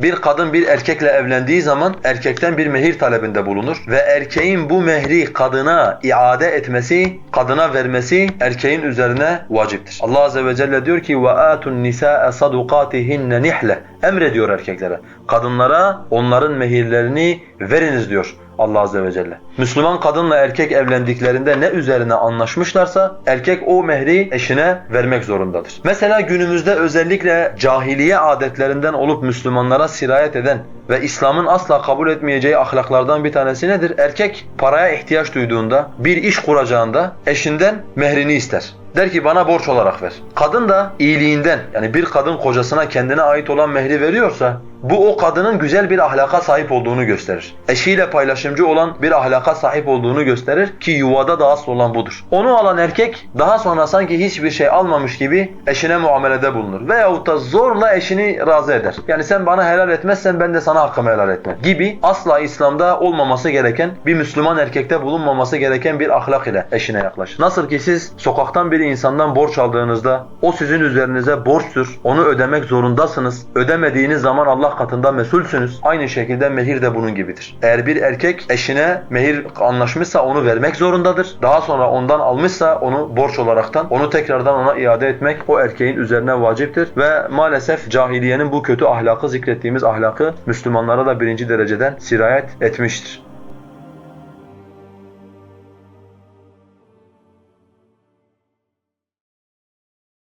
Bir kadın bir erkekle evlendiği zaman erkekten bir mehir talebinde bulunur ve erkeğin bu mehri kadına iade etmesi, kadına vermesi erkeğin üzerine vaciptir. Allah azze ve celle diyor ki وَآتُ النِّسَاءَ صَدُقَاتِهِنَّ نِحْلَ Emrediyor erkeklere. Kadınlara onların mehirlerini veriniz diyor. Allah azze ve celle. Müslüman kadınla erkek evlendiklerinde ne üzerine anlaşmışlarsa erkek o mehri eşine vermek zorundadır. Mesela günümüzde özellikle cahiliye adetlerinden olup Müslümanlara sirayet eden ve İslam'ın asla kabul etmeyeceği ahlaklardan bir tanesi nedir? Erkek paraya ihtiyaç duyduğunda, bir iş kuracağında eşinden mehrini ister. Der ki bana borç olarak ver. Kadın da iyiliğinden yani bir kadın kocasına kendine ait olan mehri veriyorsa bu o kadının güzel bir ahlaka sahip olduğunu gösterir. Eşiyle paylaşımcı olan bir ahlaka sahip olduğunu gösterir ki yuvada da asıl olan budur. Onu alan erkek daha sonra sanki hiçbir şey almamış gibi eşine muamelede bulunur. Veyahut da zorla eşini razı eder. Yani sen bana helal etmezsen ben de sana hakkımı helal etmem gibi asla İslam'da olmaması gereken bir Müslüman erkekte bulunmaması gereken bir ahlak ile eşine yaklaşır. Nasıl ki siz sokaktan bir insandan borç aldığınızda o sizin üzerinize borçtur. Onu ödemek zorundasınız. Ödemediğiniz zaman Allah katında mesulsünüz. Aynı şekilde mehir de bunun gibidir. Eğer bir erkek eşine mehir anlaşmışsa onu vermek zorundadır. Daha sonra ondan almışsa onu borç olaraktan onu tekrardan ona iade etmek o erkeğin üzerine vaciptir ve maalesef cahiliyenin bu kötü ahlakı zikrettiğimiz ahlakı Müslümanlara da birinci dereceden sirayet etmiştir.